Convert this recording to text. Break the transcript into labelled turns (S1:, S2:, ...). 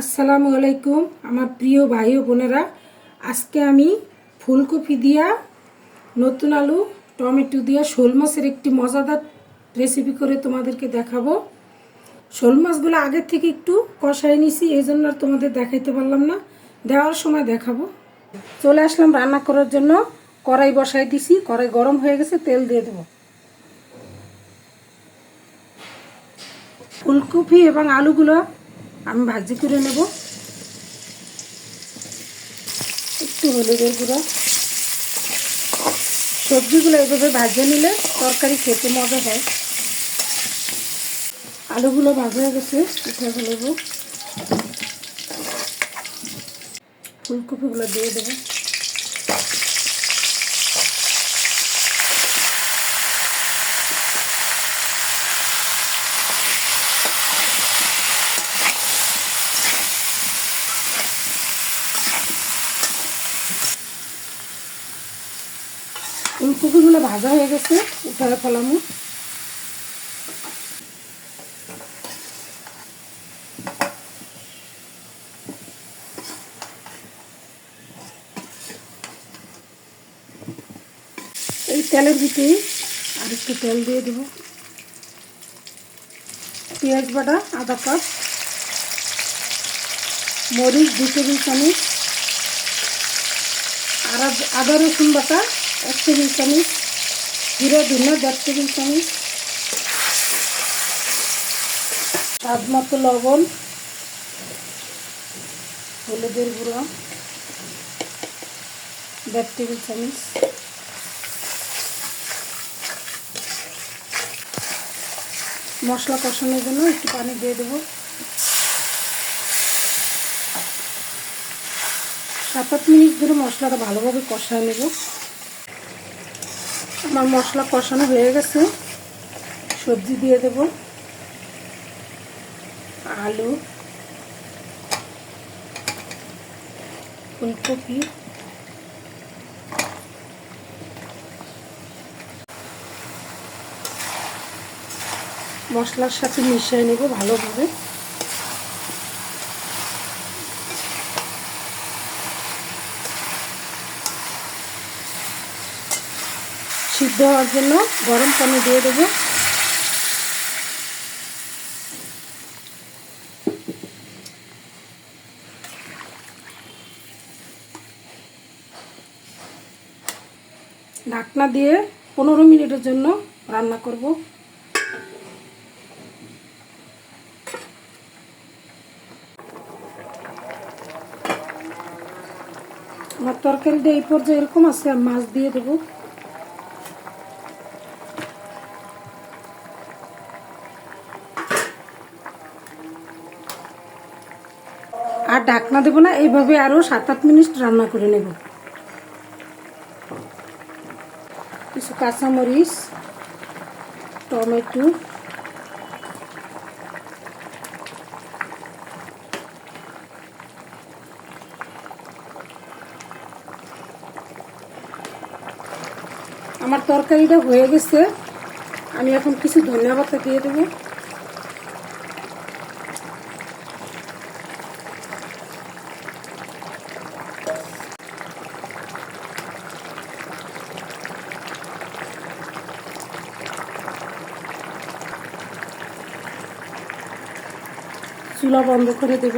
S1: আসসালামু আলাইকুম, আমার প্রিয় ভাই ও বোনেরা। আজকে আমি ফুলকপি দিয়া নতুন আলু, টমেটো দিয়া শোল মাছের একটি মজাদার রেসিপি করে তোমাদেরকে দেখাবো। শোল মাছগুলো আগের থেকে একটু কষাই নিছি, এই জন্য আর তোমাদের দেখাইতে পারলাম না। দেওয়ার সময় দেখাবো। চলে আসলাম রান্না করার জন্য। কড়াই বসাই দিছি, কড়াই গরম হয়ে গেছে, তেল দিয়ে দেবো। ফুলকপি এবং আলুগুলো আমি ভাজি করে নেব। একটু হলুদের গুঁড়ো। সবজিগুলো এভাবে ভাজে নিলে তরকারি খেতে মজা হয়। আলুগুলো ভাজা হয়ে গেছে পিঠাগুলো ফেলব ফুলকপিগুলো দিয়ে দেবো। ফুলকপিগুলো ভাজা হয়ে গেছে উঠায় ফেলামো। এই তেলের ভিতরে আর একটু তেল দিয়ে দেবো। পেঁয়াজ বাটা আধা কাপ, মরিচ দু টেবিল চামচ, আর আদা রসুন বাটা এক টেবিল চামচ জিরা ধুনা দেড় টেবিল চামচ স্বাদ মতো লবণ, হলুদের গুঁড়ো দেড় টেবিল চামচ মশলা কষানোর জন্য একটু পানি দিয়ে দেবো। সাত আট মিনিট ধরে মশলাটা ভালোভাবে কষায় নেব। আমার মশলা কষানো হয়ে গেছে। সবজি দিয়ে দেব। আলু। ফুলকপি। মশলার সাথে মিশিয়ে নেব ভালোভাবে। সিদ্ধ হওয়ার জন্য গরম পানি দিয়ে দেবো। ঢাকনা দিয়ে পনেরো মিনিটের জন্য রান্না করব। আমার তরকারিটা এই পর্যায়ে এরকম আছে, আর মাছ দিয়ে দেবো। আর ঢাকনা দেবো না, এইভাবে আরও সাত আট মিনিট রান্না করে নেব। কিছু কাঁচামরিচ, টমেটো, আমার তরকারিটা হয়ে গেছে, আমি এখন কিছু ধন্যবাদ দিয়ে দেবো। চুলা বন্ধ করে দেব।